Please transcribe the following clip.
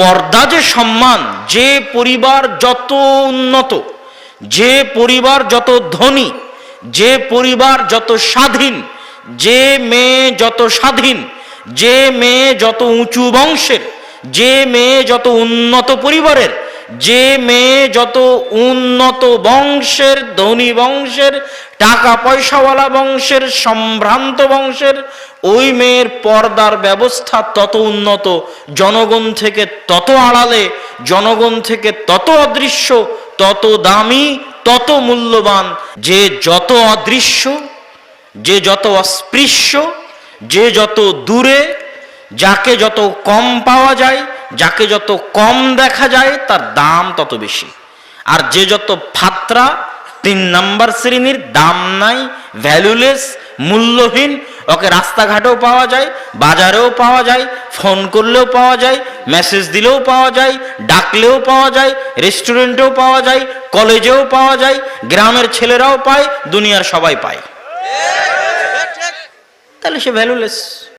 পর্দা যে সম্মান, যে পরিবার যত উন্নত, যে পরিবার যত ধনী, যে পরিবার যত স্বাধীন, যে মেয়ে যত স্বাধীন, যে মেয়ে যত উঁচু বংশের, যে মেয়ে যত উন্নত পরিবারের যে মেয়ে যত উন্নত বংশের, ধনী বংশের টাকা পয়সাওয়ালা বংশের, সম্ভ্রান্ত বংশের, ওই মেয়ের পর্দার ব্যবস্থা তত উন্নত। জনগণ থেকে তত আড়ালে, জনগণ থেকে তত অদৃশ্য, তত দামি, তত মূল্যবান। যে যত অদৃশ্য, যে যত অস্পৃশ্য, যে যত দূরে, যাকে যত কম পাওয়া যায় যাকে যত কম দেখা যায় তার দাম তত বেশি। আর যে যত ফাত্রা তিন নাম্বার শ্রেণির দাম নাই ভ্যালুলেস মূল্যহীন ওকে রাস্তাঘাটেও পাওয়া যায় বাজারেও পাওয়া যায় ফোন করলেও পাওয়া যায় মেসেজ দিলেও পাওয়া যায় ডাকলেও পাওয়া যায় রেস্টুরেন্টেও পাওয়া যায় কলেজেও পাওয়া যায় গ্রামের ছেলেরাও পায় দুনিয়ার সবাই পায়। তাহলে সে ভ্যালুলেস